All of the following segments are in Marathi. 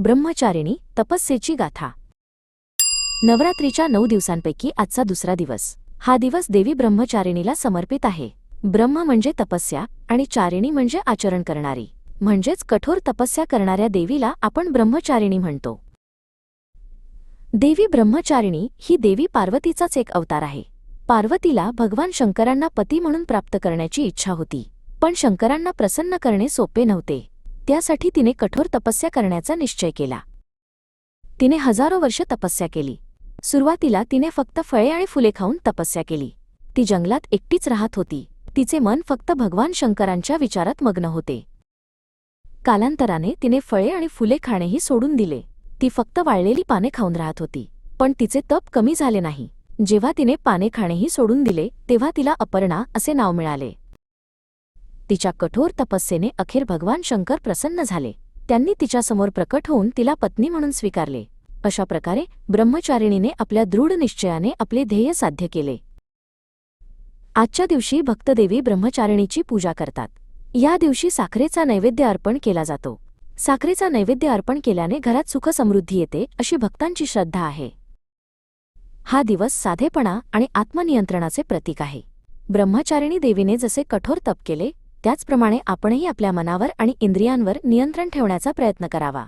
ब्रह्मचारिणी तपस्येची गाथा. नवरात्रीच्या नऊ दिवसांपैकी आजचा दुसरा दिवस. हा दिवस देवी ब्रह्मचारिणीला समर्पित आहे. ब्रह्म म्हणजे तपस्या आणि चारिणी म्हणजे आचरण करणारी. म्हणजेच कठोर तपस्या करणाऱ्या देवीला आपण ब्रह्मचारिणी म्हणतो. देवी ब्रह्मचारिणी ही देवी पार्वतीचाच एक अवतार आहे. पार्वतीला भगवान शंकरांना पती म्हणून प्राप्त करण्याची इच्छा होती. पण शंकरांना प्रसन्न करणे सोपे नव्हते. त्यासाठी तिने कठोर तपस्या करण्याचा निश्चय केला. तिने हजारो वर्ष तपस्या केली. सुरुवातीला तिने फक्त फळे आणि फुले खाऊन तपस्या केली. ती जंगलात एकटीच राहत होती. तिचे मन फक्त भगवान शंकरांच्या विचारात मग्न होते. कालांतराने तिने फळे आणि फुले खाणेही सोडून दिले. ती फक्त वाळलेली पाने खाऊन राहत होती. पण तिचे तप कमी झाले नाही. जेव्हा तिने पाने खाणेही सोडून दिले तेव्हा तिला अपर्णा असे नाव मिळाले. तिच्या कठोर तपस्येने अखेर भगवान शंकर प्रसन्न झाले. त्यांनी तिच्यासमोर प्रकट होऊन तिला पत्नी म्हणून स्वीकारले. अशा प्रकारे ब्रह्मचारिणीने आपल्या दृढ निश्चयाने आपले ध्येय साध्य केले. आजच्या दिवशी भक्तदेवी ब्रह्मचारिणीची पूजा करतात. या दिवशी साखरेचा नैवेद्य अर्पण केला जातो. साखरेचा नैवेद्य अर्पण केल्याने घरात सुखसमृद्धी येते अशी भक्तांची श्रद्धा आहे. हा दिवस साधेपणा आणि आत्मनियंत्रणाचे प्रतीक आहे. ब्रह्मचारिणी देवीने जसे कठोर तप केले त्याचप्रमाणे आपणही आपल्या मनावर आणि इंद्रियांवर नियंत्रण ठेवण्याचा प्रयत्न करावा.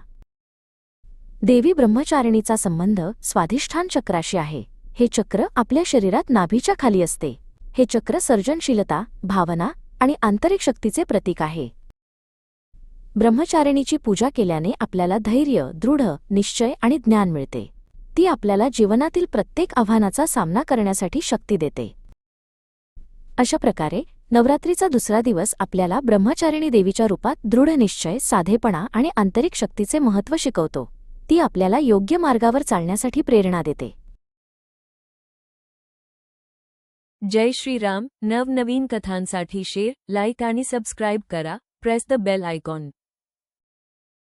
देवी ब्रह्मचारिणीचा संबंध स्वाधिष्ठान चक्राशी आहे. हे चक्र आपल्या शरीरात नाभीच्या खाली असते. हे चक्र सर्जनशीलता भावना आणि आंतरिक शक्तीचे प्रतीक आहे. ब्रह्मचारिणीची पूजा केल्याने आपल्याला धैर्य दृढ निश्चय आणि ज्ञान मिळते. ती आपल्याला जीवनातील प्रत्येक आव्हानाचा सामना करण्यासाठी शक्ती देते. अशा प्रकारे नवरात्रीचा दुसरा दिवस आपल्याला ब्रह्मचारिणी देवीच्या रूपात दृढ निश्चय साधेपणा आणि आंतरिक शक्तीचे महत्त्व शिकवतो. ती आपल्याला योग्य मार्गावर चालण्यासाठी प्रेरणा देते. जय श्रीराम. नवनवीन कथांसाठी शेअर लाईक आणि सबस्क्राईब करा. Press the bell icon